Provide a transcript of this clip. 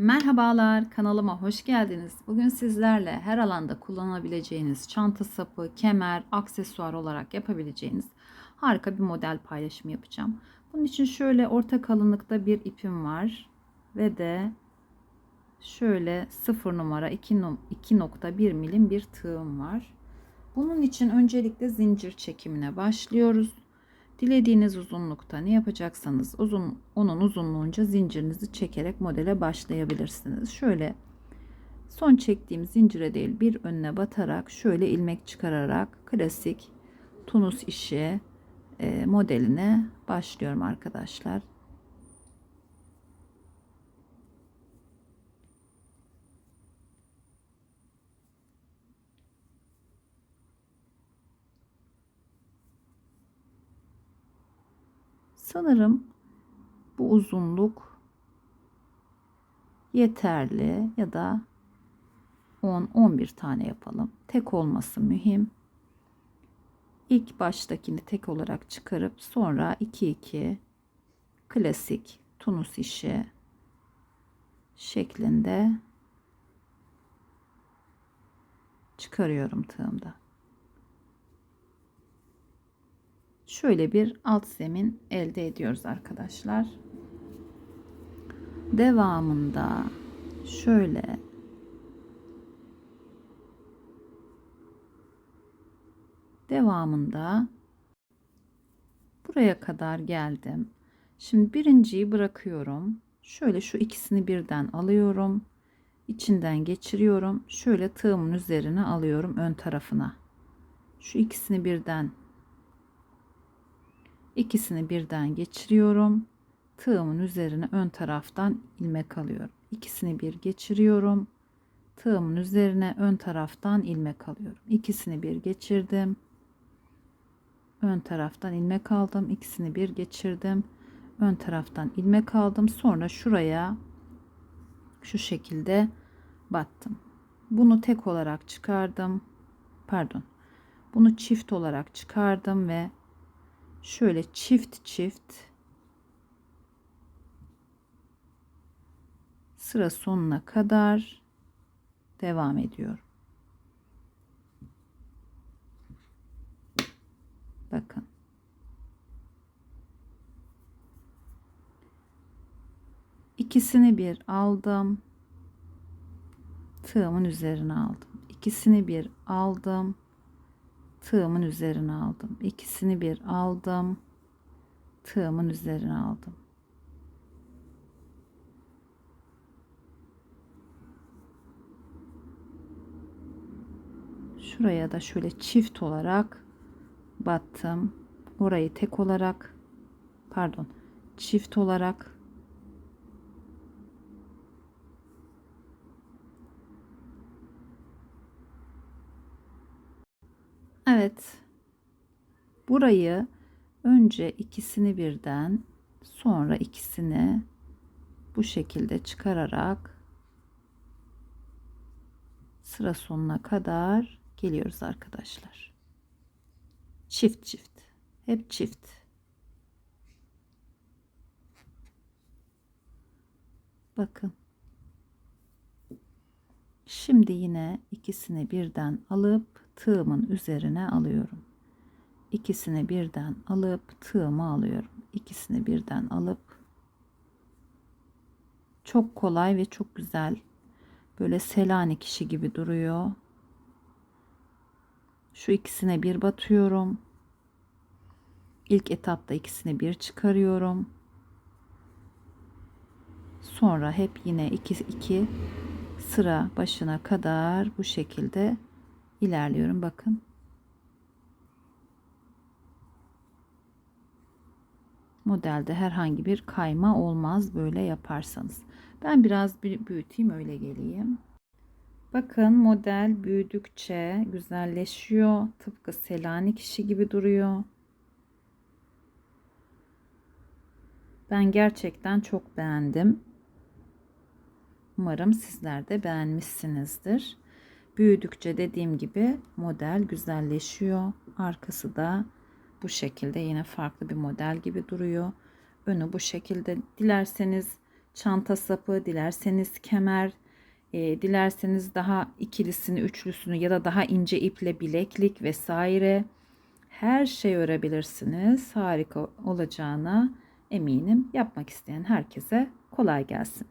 Merhabalar, kanalıma hoş geldiniz. Bugün sizlerle her alanda kullanabileceğiniz çanta sapı, kemer, aksesuar olarak yapabileceğiniz harika bir model paylaşımı yapacağım. Bunun için şöyle orta kalınlıkta bir ipim var ve de şöyle 0 numara 2.1 milim bir tığım var. Bunun için öncelikle zincir çekimine başlıyoruz. Dilediğiniz uzunlukta ne yapacaksanız uzun onun uzunluğunca zincirinizi çekerek modele başlayabilirsiniz. Şöyle son çektiğim zincire değil bir önüne batarak şöyle ilmek çıkararak klasik tunus işi e, modeline başlıyorum arkadaşlar. Sanırım bu uzunluk yeterli ya da 10-11 tane yapalım. Tek olması mühim. İlk baştakini tek olarak çıkarıp sonra 2-2 klasik tunus işi şeklinde çıkarıyorum tığımda. Şöyle bir alt zemin elde ediyoruz arkadaşlar. Devamında şöyle devamında buraya kadar geldim. Şimdi birinciyi bırakıyorum. Şöyle şu ikisini birden alıyorum. İçinden geçiriyorum. Şöyle tığımın üzerine alıyorum ön tarafına. Şu ikisini birden İkisini birden geçiriyorum. Tığımın üzerine ön taraftan ilmek alıyorum. İkisini bir geçiriyorum. Tığımın üzerine ön taraftan ilmek alıyorum. İkisini bir geçirdim. Ön taraftan ilmek aldım. İkisini bir geçirdim. Ön taraftan ilmek aldım. Sonra şuraya şu şekilde battım. Bunu tek olarak çıkardım. Pardon. Bunu çift olarak çıkardım ve şöyle çift çift sıra sonuna kadar devam ediyorum. Bakın. İkisini bir aldım. Tığımın üzerine aldım. İkisini bir aldım tığımın üzerine aldım. İkisini bir aldım. Tığımın üzerine aldım. Şuraya da şöyle çift olarak battım. Orayı tek olarak pardon çift olarak Evet. Burayı önce ikisini birden sonra ikisini bu şekilde çıkararak sıra sonuna kadar geliyoruz arkadaşlar. Çift çift. Hep çift. Bakın. Şimdi yine ikisini birden alıp tığımın üzerine alıyorum. İkisini birden alıp tığımı alıyorum. İkisini birden alıp çok kolay ve çok güzel. Böyle Selanik işi gibi duruyor. Şu ikisine bir batıyorum. İlk etapta ikisini bir çıkarıyorum. Sonra hep yine iki, iki sıra başına kadar bu şekilde ilerliyorum bakın. Modelde herhangi bir kayma olmaz böyle yaparsanız. Ben biraz büyüteyim öyle geleyim. Bakın model büyüdükçe güzelleşiyor. Tıpkı Selanik işi gibi duruyor. Ben gerçekten çok beğendim. Umarım sizler de beğenmişsinizdir. Büyüdükçe dediğim gibi model güzelleşiyor. Arkası da bu şekilde yine farklı bir model gibi duruyor. Önü bu şekilde. Dilerseniz çanta sapı, dilerseniz kemer, e, dilerseniz daha ikilisini, üçlüsünü ya da daha ince iple bileklik vesaire her şey örebilirsiniz. Harika olacağına eminim. Yapmak isteyen herkese kolay gelsin.